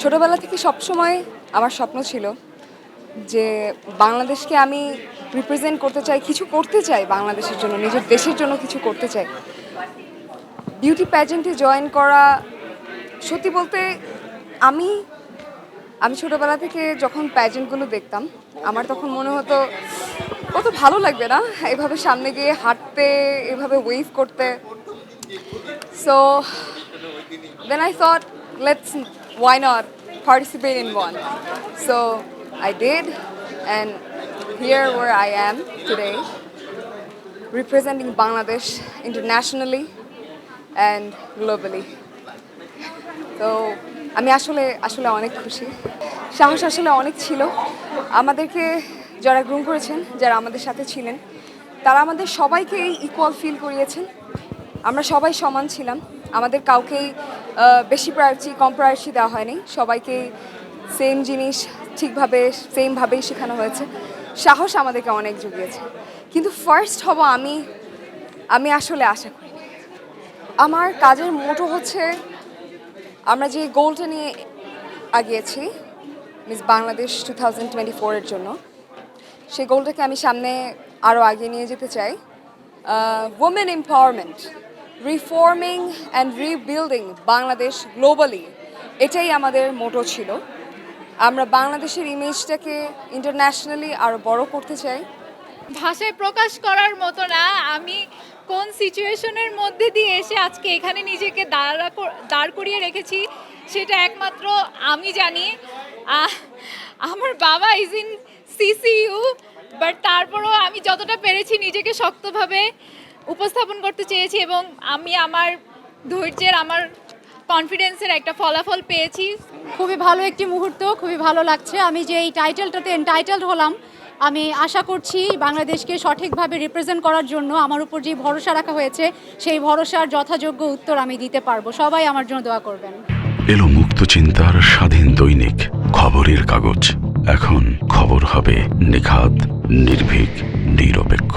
ছোটবেলা থেকে সবসময় আমার স্বপ্ন ছিল যে বাংলাদেশকে আমি রিপ্রেজেন্ট করতে চাই কিছু করতে চাই বাংলাদেশের জন্য নিজের দেশের জন্য কিছু করতে চাই। বিউটি প্যাজেন্টে জয়েন করা সত্যি বলতে আমি আমি ছোটবেলা থেকে যখন প্যাজেন্টগুলো দেখতাম আমার তখন মনে হতো কত ভালো লাগবে না এভাবে সামনে গিয়ে হাঁটতে এভাবে ওয়েভ করতে। So then I thought, let's why not participate in one? So I did, and here where I am today, representing Bangladesh internationally and globally. তো আমি আসলে আসলে অনেক খুশি সাহস আসলে অনেক ছিল আমাদেরকে যারা গ্রুম করেছেন যারা আমাদের সাথে ছিলেন তারা আমাদের সবাইকেই ইকুয়াল ফিল করিয়েছেন আমরা সবাই সমান ছিলাম আমাদের কাউকেই বেশি প্রায়োরিটি কম প্রায়োরিটি দেওয়া হয়নি। সবাইকেই সেম জিনিস ঠিকভাবে সেমভাবেই শেখানো হয়েছে। সাহস আমাদেরকে অনেক জুগিয়েছে। কিন্তু ফার্স্ট হব আমি আমি আসলে আশা করি। আমার কাজের মোটো হচ্ছে, আমরা যে গোলটা নিয়ে আগিয়েছি Miss Bangladesh two thousand twenty ফোরের জন্য, সেই গোলটাকে আমি সামনে আরও আগিয়ে নিয়ে যেতে চাই। Women empowerment reforming and rebuilding Bangladesh globally এটাই আমাদের মোটো ছিল। আমরা বাংলাদেশের ইমেজটাকে ইন্টারন্যাশনালি আরও বড় করতে চাই। ভাষায় প্রকাশ করার মতো না, আমি কোন সিচুয়েশনের মধ্যে দিয়ে এসে আজকে এখানে নিজেকে দাঁড়া দাঁড় করিয়ে রেখেছি, সেটা একমাত্র আমি জানি। আমার বাবা ইজ ইন সিসিইউ বাট তারপরও আমি যতটা পেরেছি নিজেকে শক্তভাবে। উপস্থাপন করতে চেয়েছি এবং আমি আমার ধৈর্যের আমার কনফিডেন্সের একটা ফলাফল পেয়েছি। খুবই ভালো একটি মুহূর্ত খুবই ভালো লাগছে। আমি যে এই টাইটেলটাতে এনটাইটেলড হলাম আমি আশা করছি বাংলাদেশকে সঠিকভাবে রিপ্রেজেন্ট করার জন্য আমার উপর যে ভরসা রাখা হয়েছে সেই ভরসার যথাযোগ্য উত্তর আমি দিতে পারব। সবাই আমার জন্য দোয়া করবেন। এলো মুক্ত চিন্তার স্বাধীন দৈনিক খবরের কাগজ। এখন খবর হবে নিখাত নির্ভীক নিরপেক্ষ।